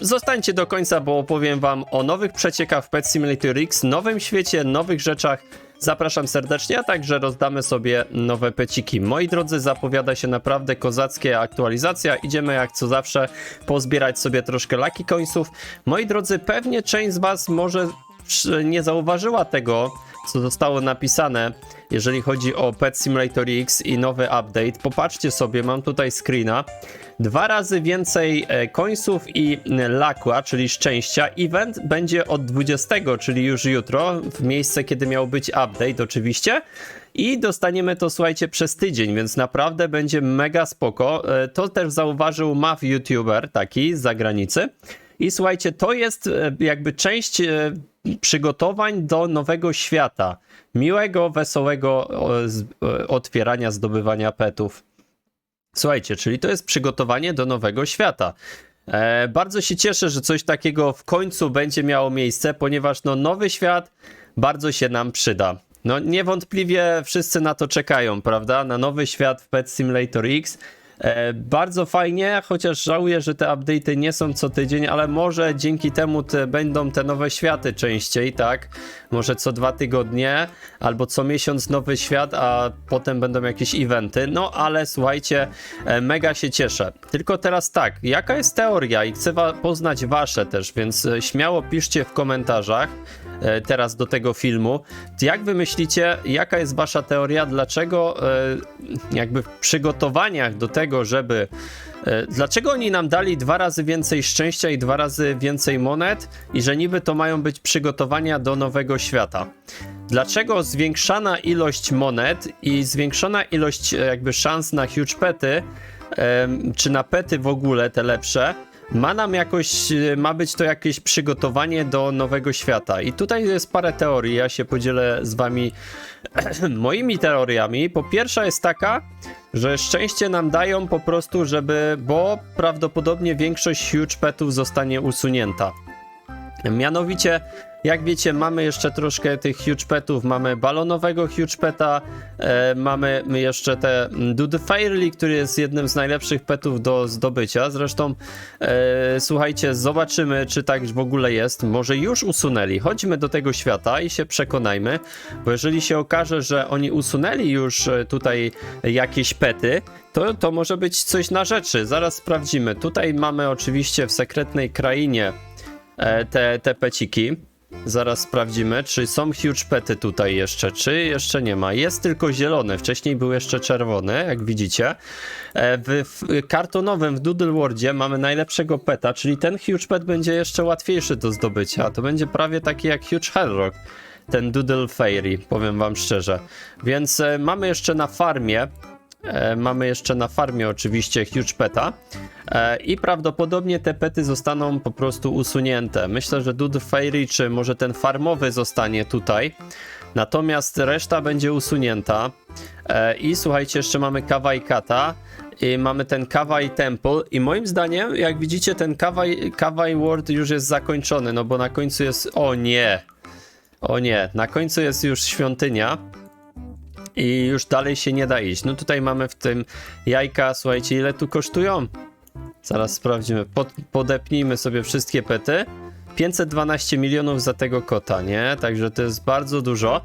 zostańcie do końca, bo opowiem wam o nowych przeciekach w Pet Simulator X, nowym świecie, nowych rzeczach. Zapraszam serdecznie, a także rozdamy sobie nowe peciki. Moi drodzy, zapowiada się naprawdę kozackie aktualizacja. Idziemy jak co zawsze pozbierać sobie troszkę Lucky Coinsów. Moi drodzy, pewnie część z was może nie zauważyła tego, co zostało napisane, jeżeli chodzi o Pet Simulator X i nowy update. Popatrzcie sobie, mam tutaj screena. Dwa razy więcej e, końców i lakła, czyli szczęścia. Event będzie od 20, czyli już jutro, w miejsce, kiedy miał być update oczywiście. I dostaniemy to, słuchajcie, przez tydzień, więc naprawdę będzie mega spoko. E, To też zauważył Mav YouTuber, taki z zagranicy. I słuchajcie, to jest e, jakby część e, przygotowań do nowego świata. Miłego, wesołego e, otwierania, zdobywania petów. Słuchajcie, czyli to jest przygotowanie do nowego świata. Bardzo się cieszę, że coś takiego w końcu będzie miało miejsce, ponieważ no, nowy świat bardzo się nam przyda. No niewątpliwie wszyscy na to czekają, prawda? Na nowy świat w Pet Simulator X. E, bardzo fajnie, chociaż żałuję, że te update'y nie są co tydzień, ale może dzięki temu te, będą te nowe światy częściej, tak? Może co dwa tygodnie, albo co miesiąc nowy świat, a potem będą jakieś eventy. No ale słuchajcie, e, mega się cieszę. Tylko teraz tak, jaka jest teoria i chcę poznać wasze też, więc e, śmiało piszcie w komentarzach teraz do tego filmu. Jak wy myślicie, jaka jest wasza teoria, dlaczego jakby w przygotowaniach do tego, żeby e, Dlaczego oni nam dali dwa razy więcej szczęścia i dwa razy więcej monet i że niby to mają być przygotowania do nowego świata? Dlaczego zwiększana ilość monet i zwiększona ilość e, jakby szans na huge pety, czy na pety w ogóle te lepsze, ma nam jakoś, e, ma być to jakieś przygotowanie do nowego świata. I tutaj jest parę teorii, ja się podzielę z wami moimi teoriami. Po pierwsza jest taka, że szczęście nam dają po prostu, żeby, bo prawdopodobnie większość huge petów zostanie usunięta. Mianowicie, jak wiecie, mamy jeszcze troszkę tych huge petów. Mamy balonowego huge peta, e, mamy jeszcze te mm, Dude Fairly, który jest jednym z najlepszych petów do zdobycia. Zresztą, e, słuchajcie, zobaczymy, czy tak w ogóle jest. Może już usunęli. Chodźmy do tego świata i się przekonajmy, bo jeżeli się okaże, że oni usunęli już e, tutaj jakieś pety, to, to może być coś na rzeczy. Zaraz sprawdzimy. Tutaj mamy oczywiście w sekretnej krainie e, te, te peciki. Zaraz sprawdzimy, czy są huge pety tutaj jeszcze, czy jeszcze nie ma. Jest tylko zielony, wcześniej był jeszcze czerwony, jak widzicie. E, W, w kartonowym, w Doodle Worldzie mamy najlepszego peta, czyli ten huge pet będzie jeszcze łatwiejszy do zdobycia. To będzie prawie taki jak huge Hellrock, ten Doodle Fairy, powiem wam szczerze. Więc e, mamy jeszcze na farmie E, mamy jeszcze na farmie oczywiście huge peta e, i prawdopodobnie te pety zostaną po prostu usunięte. Myślę, że Dude Fairy czy może ten farmowy zostanie tutaj. Natomiast reszta będzie usunięta. E, I słuchajcie, jeszcze mamy Kawai Kata i mamy ten Kawai Temple i moim zdaniem, jak widzicie, ten Kawai, Kawai World już jest zakończony, no bo na końcu jest... O nie! O nie, na końcu jest już świątynia i już dalej się nie da iść. No tutaj mamy w tym jajka, słuchajcie, ile tu kosztują? Zaraz sprawdzimy. Pod, podepnijmy sobie wszystkie pety. 512 milionów za tego kota, nie? Także to jest bardzo dużo.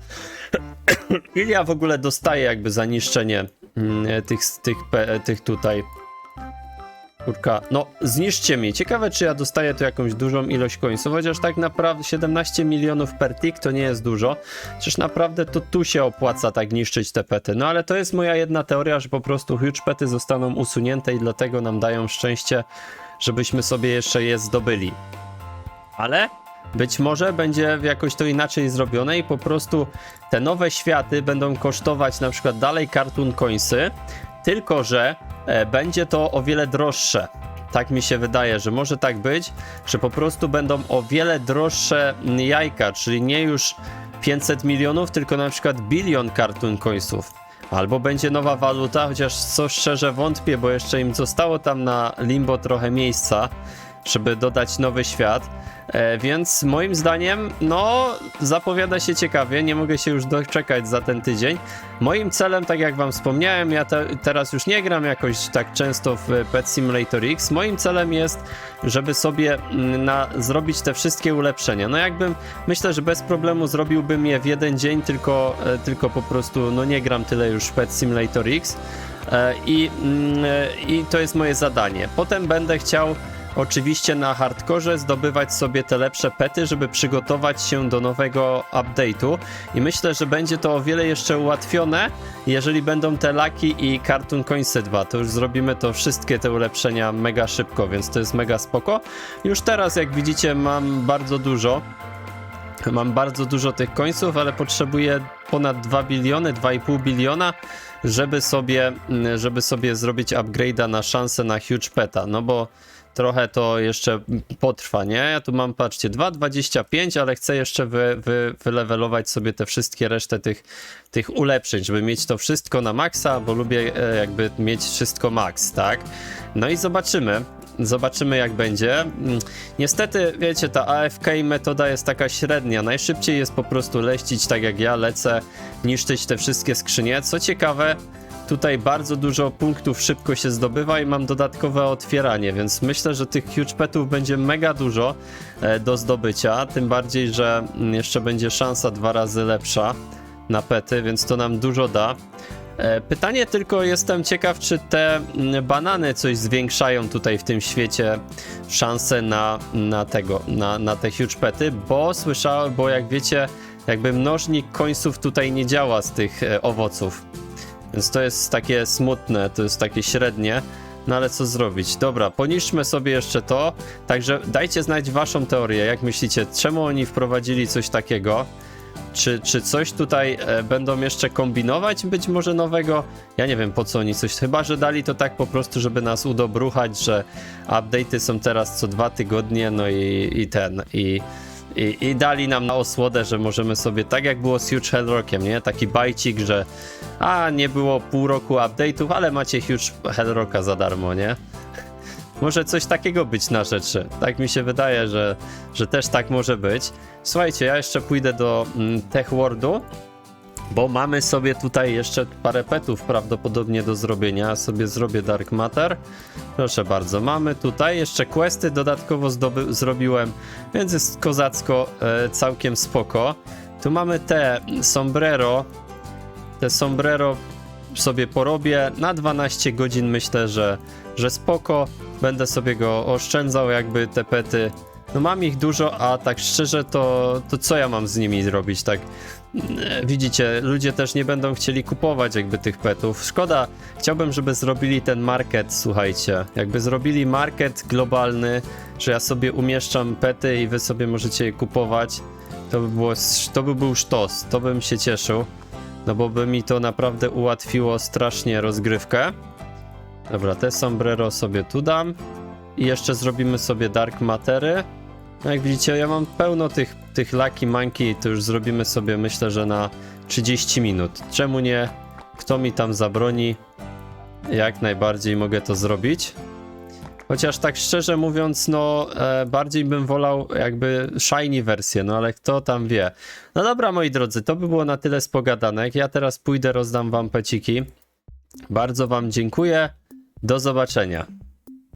Ile ja w ogóle dostaję jakby za niszczenie mm, tych, tych, tych tutaj Kurka, no zniszczcie mi. Ciekawe, czy ja dostaję tu jakąś dużą ilość końców, chociaż tak naprawdę 17 milionów per tick to nie jest dużo. Przecież naprawdę to tu się opłaca tak niszczyć te pety. No ale to jest moja jedna teoria, że po prostu huge pety zostaną usunięte i dlatego nam dają szczęście, żebyśmy sobie jeszcze je zdobyli. Ale być może będzie jakoś to inaczej zrobione i po prostu te nowe światy będą kosztować na przykład dalej Cartoon Coinsy, tylko że będzie to o wiele droższe. Tak mi się wydaje, że może tak być, że po prostu będą o wiele droższe jajka, czyli nie już 500 milionów, tylko na przykład bilion Cartoon. Albo będzie nowa waluta, chociaż co szczerze wątpię, bo jeszcze im zostało tam na limbo trochę miejsca, żeby dodać nowy świat. E, więc moim zdaniem, no, zapowiada się ciekawie. Nie mogę się już doczekać za ten tydzień. Moim celem, tak jak Wam wspomniałem, ja te, teraz już nie gram jakoś tak często w Pet Simulator X. Moim celem jest, żeby sobie mm, na, zrobić te wszystkie ulepszenia. No, jakbym myślę, że bez problemu zrobiłbym je w jeden dzień, tylko, e, tylko po prostu no, nie gram tyle już w Pet Simulator X. E, I, mm, e, I to jest moje zadanie. Potem będę chciał oczywiście na hardkorze zdobywać sobie te lepsze pety, żeby przygotować się do nowego update'u. I myślę, że będzie to o wiele jeszcze ułatwione, jeżeli będą te laki i Cartoon Coinsy 2, to już zrobimy to wszystkie te ulepszenia mega szybko, więc to jest mega spoko. Już teraz jak widzicie mam bardzo dużo, Mam bardzo dużo tych końców, ale potrzebuję ponad 2 biliony, 2,5 biliona, żeby sobie, żeby sobie zrobić upgrade'a na szansę na huge peta, no bo trochę to jeszcze potrwa, nie? Ja tu mam, patrzcie, 2,25, ale chcę jeszcze wy, wy, wylewelować sobie te wszystkie resztę tych, tych ulepszeń, żeby mieć to wszystko na maksa, bo lubię e, jakby mieć wszystko max, tak? No i zobaczymy. Zobaczymy jak będzie. Mm, Niestety, wiecie, ta AFK metoda jest taka średnia. Najszybciej jest po prostu leścić tak jak ja lecę, niszczyć te wszystkie skrzynie. Co ciekawe, tutaj bardzo dużo punktów szybko się zdobywa i mam dodatkowe otwieranie, więc myślę, że tych huge petów będzie mega dużo e, do zdobycia, tym bardziej, że mm, jeszcze będzie szansa dwa razy lepsza na pety, więc to nam dużo da. E, Pytanie tylko jestem ciekaw, czy te mm, banany coś zwiększają tutaj w tym świecie szanse na, na tego, na, na te huge pety, bo słyszałem, bo jak wiecie, jakby mnożnik końców tutaj nie działa z tych e, owoców. Więc to jest takie smutne, to jest takie średnie. No ale co zrobić? Dobra, poniszczmy sobie jeszcze to. Także dajcie znać waszą teorię. Jak myślicie, czemu oni wprowadzili coś takiego? Czy, czy coś tutaj e, będą jeszcze kombinować być może nowego? Ja nie wiem po co oni coś, chyba że dali to tak po prostu, żeby nas udobruchać, że update'y są teraz co dwa tygodnie, no i, i ten, i, i, i dali nam na osłodę, że możemy sobie, tak jak było z Huge Hellrockiem, nie? Taki bajcik, że a, nie było pół roku update'ów, ale macie Huge Hellrocka za darmo, nie? Może coś takiego być na rzeczy. Tak mi się wydaje, że, że też tak może być. Słuchajcie, ja jeszcze pójdę do mm, Tech Worldu, bo mamy sobie tutaj jeszcze parę petów prawdopodobnie do zrobienia. Sobie zrobię Dark Matter. Proszę bardzo, mamy tutaj jeszcze questy dodatkowo zrobiłem, więc jest kozacko, e, całkiem spoko. Tu mamy te sombrero. Te sombrero sobie porobię na 12 godzin myślę, że, że spoko. Będę sobie go oszczędzał jakby te pety. No mam ich dużo, a tak szczerze to, to co ja mam z nimi zrobić, tak? E, Widzicie, ludzie też nie będą chcieli kupować jakby tych petów. Szkoda, chciałbym, żeby zrobili ten market, słuchajcie. Jakby zrobili market globalny, że ja sobie umieszczam pety i wy sobie możecie je kupować. To by, było, to by był sztos, to bym się cieszył. No bo by mi to naprawdę ułatwiło strasznie rozgrywkę. Dobra, te sombrero sobie tu dam. I jeszcze zrobimy sobie Dark Matery. No jak widzicie, ja mam pełno tych, tych Lucky Monkey, to już zrobimy sobie myślę, że na 30 minut. Czemu nie? Kto mi tam zabroni? Jak najbardziej mogę to zrobić. Chociaż tak szczerze mówiąc, no e, bardziej bym wolał jakby shiny wersję, no ale kto tam wie. No dobra, moi drodzy, to by było na tyle z pogadanek. Ja teraz pójdę, rozdam wam peciki. Bardzo wam dziękuję. Do zobaczenia.